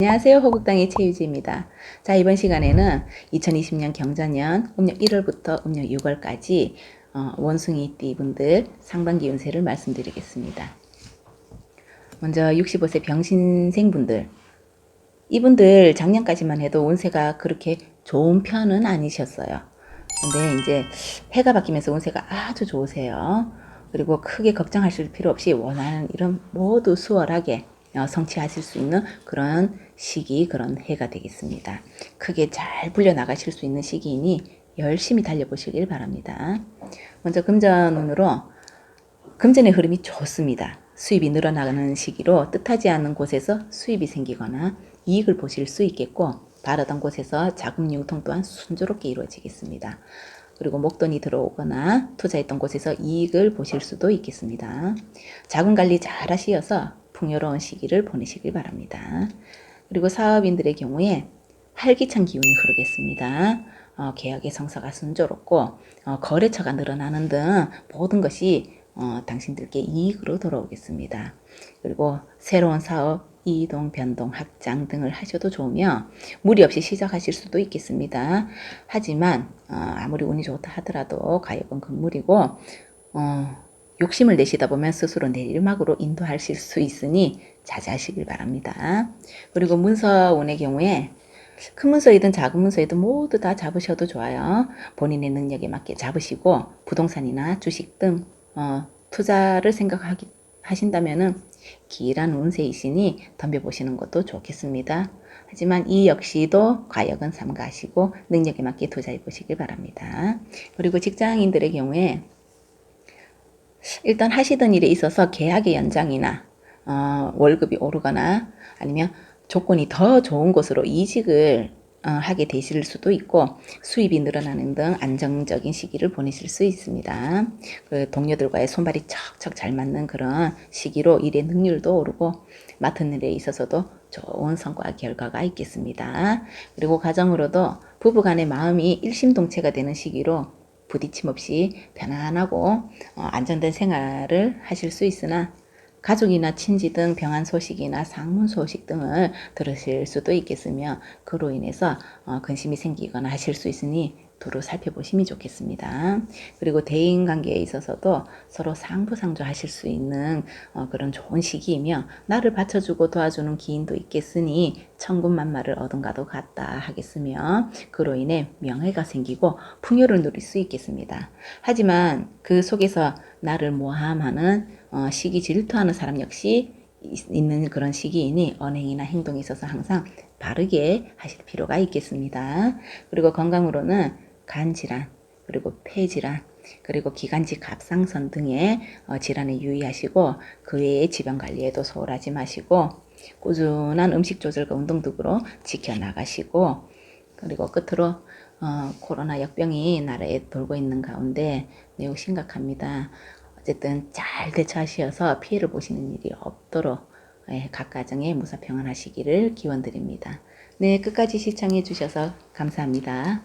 안녕하세요. 호국당의 최유지입니다. 자, 이번 시간에는 2020년 경자년 음력 1월부터 음력 6월까지 어, 원숭이 띠 분들 상반기 운세를 말씀드리겠습니다. 먼저 65세 병신생 분들. 이분들 작년까지만 해도 운세가 그렇게 좋은 편은 아니셨어요. 근데 이제 해가 바뀌면서 운세가 아주 좋으세요. 그리고 크게 걱정하실 필요 없이 원하는 일은 모두 수월하게 어, 성취하실 수 있는 그런 시기, 그런 해가 되겠습니다. 크게 잘 불려나가실 수 있는 시기이니 열심히 달려보시길 바랍니다. 먼저 금전운으로 금전의 흐름이 좋습니다. 수입이 늘어나가는 시기로 뜻하지 않은 곳에서 수입이 생기거나 이익을 보실 수 있겠고 바라던 곳에서 자금 융통 또한 순조롭게 이루어지겠습니다. 그리고 목돈이 들어오거나 투자했던 곳에서 이익을 보실 수도 있겠습니다. 자금 관리 잘 하시어서 풍요로운 시기를 보내시길 바랍니다. 그리고 사업인들의 경우에 활기찬 기운이 흐르겠습니다. 어, 계약의 성사가 순조롭고 어, 거래처가 늘어나는 등 모든 것이 어, 당신들께 이익으로 돌아오겠습니다. 그리고 새로운 사업, 이동, 변동, 확장 등을 하셔도 좋으며 무리 없이 시작하실 수도 있겠습니다. 하지만 어, 아무리 운이 좋다 하더라도 가역은 금물이고 어, 욕심을 내시다 보면 스스로 내리막으로 인도하실 수 있으니 자제하시길 바랍니다. 그리고 문서운의 경우에 큰 문서이든 작은 문서이든 모두 다 잡으셔도 좋아요. 본인의 능력에 맞게 잡으시고 부동산이나 주식 등 어, 투자를 생각하기 하신다면은 길한 운세이시니 덤벼보시는 것도 좋겠습니다. 하지만 이 역시도 과역은 삼가하시고 능력에 맞게 투자해 보시길 바랍니다. 그리고 직장인들의 경우에 일단 하시던 일에 있어서 계약의 연장이나 어, 월급이 오르거나 아니면 조건이 더 좋은 곳으로 이직을 어, 하게 되실 수도 있고 수입이 늘어나는 등 안정적인 시기를 보내실 수 있습니다. 그 동료들과의 손발이 척척 잘 맞는 그런 시기로 일의 능률도 오르고 맡은 일에 있어서도 좋은 성과 결과가 있겠습니다. 그리고 가정으로도 부부간의 마음이 일심동체가 되는 시기로 부딪힘 없이 편안하고 어, 안정된 생활을 하실 수 있으나 가족이나 친지 등 병환 소식이나 상문 소식 등을 들으실 수도 있겠으며 그로 인해서 어, 근심이 생기거나 하실 수 있으니 두루 살펴보심이 좋겠습니다. 그리고 대인 관계에 있어서도 서로 상부상조 하실 수 있는 어, 그런 좋은 시기이며 나를 받쳐주고 도와주는 기인도 있겠으니 천군만마를 얻은가도 같다 하겠으며 그로 인해 명예가 생기고 풍요를 누릴 수 있겠습니다. 하지만 그 속에서 나를 모함하는 어, 시기 질투하는 사람 역시 있- 있는 그런 시기이니 언행이나 행동에 있어서 항상 바르게 하실 필요가 있겠습니다. 그리고 건강으로는 간 질환, 그리고 폐 질환, 그리고 기관지 갑상선 등의 어, 질환에 유의하시고 그 외에 지방 관리에도 소홀하지 마시고 꾸준한 음식 조절과 운동 등으로 지켜나가시고 그리고 끝으로 어, 코로나 역병이 나라에 돌고 있는 가운데 매우 심각합니다. 어쨌든 잘 대처하시어서 피해를 보시는 일이 없도록 예, 각 가정에 무사 평안하시기를 기원드립니다. 네, 끝까지 시청해 주셔서 감사합니다.